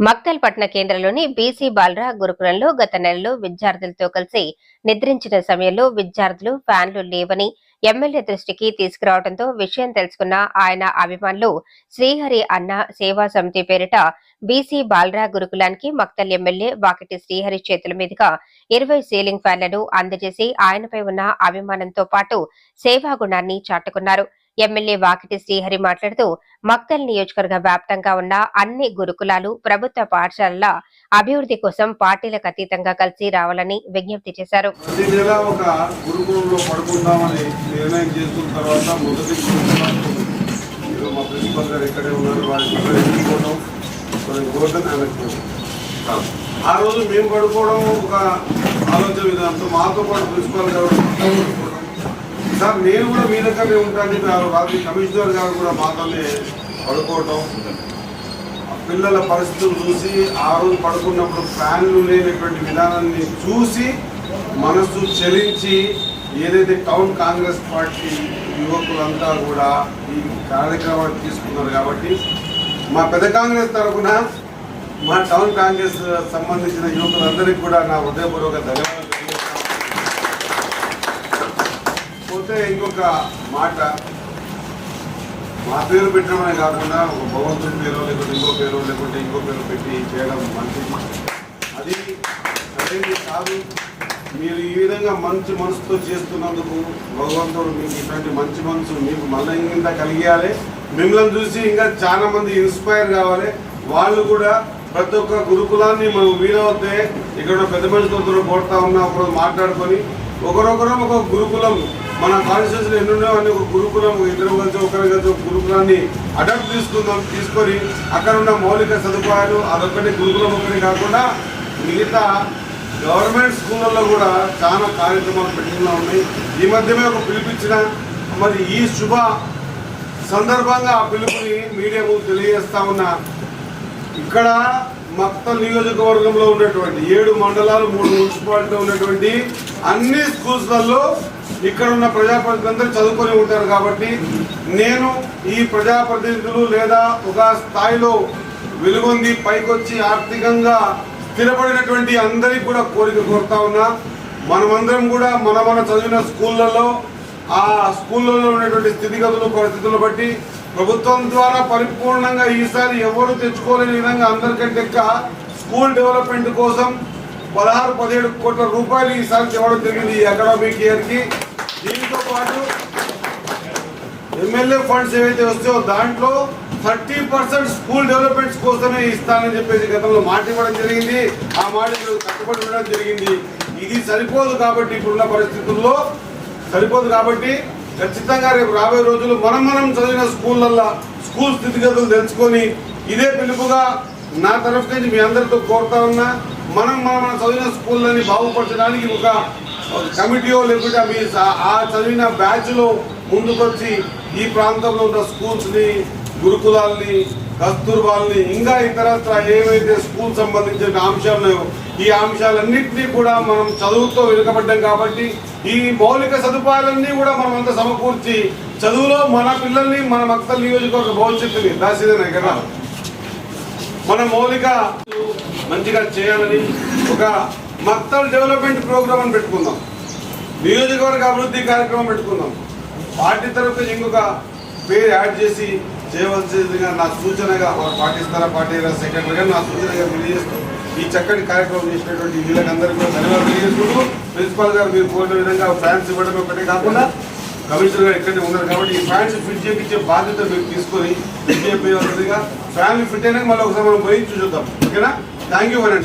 మక్తల్ పట్టణ కేంద్రంలోని బీసీ బాలరా గురుకులంలో గత నెలలో విద్యార్థులతో కలిసి నిద్రించిన సమయంలో విద్యార్థులు ఫ్యాన్లు లేవని ఎమ్మెల్యే దృష్టికి తీసుకురావడంతో విషయం తెలుసుకున్న ఆయన అభిమానులు శ్రీహరి అన్న సేవా సమితి పేరిట బీసీ బాలరా గురుకులానికి మక్తల్ ఎమ్మెల్యే వాకిటి శ్రీహరి చేతుల మీదుగా ఇరవై సీలింగ్ ఫ్యాన్లను అందజేసి ఆయనపై ఉన్న అభిమానంతో పాటు సేవా గుణాన్ని చాటుకున్నారు. ఎమ్మెల్యే వాకిటి శ్రీహరి మాట్లాడుతూ మక్తల్ నియోజకవర్గ వ్యాప్తంగా ఉన్న అన్ని గురుకులాలు ప్రభుత్వ పాఠశాలల అభివృద్ధి కోసం పార్టీలకు అతీతంగా కలిసి రావాలని విజ్ఞప్తి చేశారు. ఆ రోజు మేము పడుకోవడం ఒక ఆలోచన విధానంతో మాతో పాటు ప్రిన్సిపాల్ గారు సార్ నేను కూడా మీ దగ్గరనే ఉంటాను. చెప్పి రాత్రి కమిషనర్ గారు కూడా మాతోనే పడుకోవటం. ఆ పిల్లల పరిస్థితులు చూసి ఆ రోజు పడుకున్నప్పుడు ఫ్యాన్లు లేనటువంటి విధానాన్ని చూసి మనసు చెలించి ఏదైతే టౌన్ కాంగ్రెస్ పార్టీ యువకులంతా కూడా ఈ కార్యక్రమాన్ని తీసుకున్నారు కాబట్టి మా పెద్ద కాంగ్రెస్ తరఫున మా టౌన్ కాంగ్రెస్ సంబంధించిన యువకులందరికీ కూడా నా హృదయపూర్వక ధన్యవాదాలు. పోతే ఇంకొక మాట. మా పేరు పెట్టడమే కాకుండా ఒక భగవంతుడి పేరు లేకుంటే ఇంకో పేరు లేకుంటే ఇంకో పేరు పెట్టి చేయడం మంచిది. అది సరైనది కాదు. మీరు ఈ విధంగా మంచి మనసుతో చేస్తున్నందుకు భగవంతుడు మీకు ఇటువంటి మంచి మనసు మీకు మళ్ళీ ఇంకా కలిగియాలి. మిమ్మల్ని చూసి ఇంకా చాలా మంది ఇన్స్పైర్ కావాలి. వాళ్ళు కూడా ప్రతి ఒక్క గురుకులాన్ని మనం వీలవుతే ఇక్కడ ఉన్న పెద్ద మనుషులతో కొడతా ఉన్నా ఒకరోజు మాట్లాడుకొని ఒకరొకరం ఒక గురుకులం. మన కాన్స్టిట్యూన్సీలో ఎన్ని ఉన్నాయో ఒక గురుకులం ఇద్దరు కలిసి ఒకరు కలిసి ఒక గురుకులాన్ని అడాప్ట్ తీసుకుందాం తీసుకొని అక్కడ ఉన్న మౌలిక సదుపాయాలు అదొక్కటి గురుకులం ఒకటి కాకుండా మిగతా గవర్నమెంట్ స్కూళ్ళల్లో కూడా చాలా కార్యక్రమాలు పెట్టుకున్నా ఉన్నాయి. ఈ మధ్యమే ఒక పిలిపించిన మరి ఈ శుభ సందర్భంగా ఆ పిలుపుని మీడియా ముందు తెలియజేస్తా ఉన్నా. ఇక్కడ మొత్తం నియోజకవర్గంలో ఉన్నటువంటి ఏడు మండలాలు మూడు మున్సిపాలిటీలో ఉన్నటువంటి అన్ని స్కూల్స్లలో ఇక్కడ ఉన్న ప్రజాప్రతినిధులందరూ చదువుకొని ఉంటారు కాబట్టి నేను ఈ ప్రజాప్రతినిధులు లేదా ఒక స్థాయిలో వెలుగొంది పైకొచ్చి ఆర్థికంగా స్థిరపడినటువంటి అందరికీ కూడా కోరిక కోరుతా ఉన్నా మనమందరం కూడా మన మన చదివిన స్కూళ్ళలో ఆ స్కూళ్ళలో ఉన్నటువంటి స్థితిగతులు పరిస్థితులను బట్టి ప్రభుత్వం ద్వారా పరిపూర్ణంగా ఈసారి ఎవరు తెచ్చుకోలేని విధంగా అందరికంటే ఎక్కువ స్కూల్ డెవలప్మెంట్ కోసం పదహారు పదిహేడు కోట్ల రూపాయలు ఈసారి ఇవ్వడం జరిగింది ఈ అకాడమిక్ ఇయర్కి. దీంతో పాటు ఎమ్మెల్యే ఫండ్స్ ఏవైతే వస్తాయో దాంట్లో థర్టీ పర్సెంట్ స్కూల్ డెవలప్మెంట్స్ కోసమే ఇస్తానని చెప్పేసి గతంలో మాట ఇవ్వడం జరిగింది. ఆ మాట కట్టుబడి ఉండడం జరిగింది. ఇది సరిపోదు కాబట్టి ఇప్పుడున్న పరిస్థితుల్లో సరిపోదు కాబట్టి ఖచ్చితంగా రేపు రాబోయే రోజులు మనం మనం చదివిన స్కూళ్ళల్లో స్కూల్ స్థితిగతులు తెలుసుకొని ఇదే పిలుపుగా నా తరఫు నుంచి మీ అందరితో కోరుతా ఉన్నా మనం మనం మనం చదివిన స్కూళ్ళని బాగుపరచడానికి ఒక కమిటీయో లేకుంటే మీ ఆ చదివిన బ్యాచ్లో ముందుకొచ్చి ఈ ప్రాంతంలో ఉన్న స్కూల్స్ని గురుకులాల్ని కస్తూర్బాల్ని ఇంకా ఇతరత్ర ఏవైతే స్కూల్ సంబంధించిన అంశాలు ఉన్నాయో ఈ అంశాలన్నింటినీ కూడా మనం చదువుతో వెనుకబడ్డాం కాబట్టి ఈ మౌలిక సదుపాయాలన్నీ కూడా మనం అంతా సమకూర్చి చదువులో మన పిల్లల్ని మన మక్తల్ నియోజకవర్గ భవిష్యత్తుని దాసిదేనే కదా మన మౌలిక మంచిగా చేయాలని ఒక మక్తల్ డెవలప్మెంట్ ప్రోగ్రామ్ అని పెట్టుకుందాం. నియోజకవర్గ అభివృద్ధి కార్యక్రమం పెట్టుకుందాం. పార్టీ తరఫున ఇంకొక పేరు యాడ్ చేసి చేయవలసిందిగా నా సూచనగా వారు పాటిస్తారా పార్టీ సెక్రటరీగా నా సూచనగా తెలియజేస్తూ ఈ చక్కటి కార్యక్రమం చేసినటువంటి వీళ్ళకందరికీ కూడా ధన్యవాదాలు తెలియజేసుకుంటూ ప్రిన్సిపాల్ గారు మీరు కోరిన విధంగా ఫ్యాన్స్ ఇవ్వడం ఒకటే కాకుండా కమిషనర్ గారు ఇక్కడే ఉన్నారు కాబట్టి ఈ ఫ్యాన్స్ ఫిట్ చేయించే బాధ్యత మీరు తీసుకొని ఫిట్ చేయించవలసిందిగా ఫ్యాన్ ఫిట్ అయినాక మళ్ళీ ఒకసారి మనం పోయి చూద్దాం ఓకేనా? Thank you for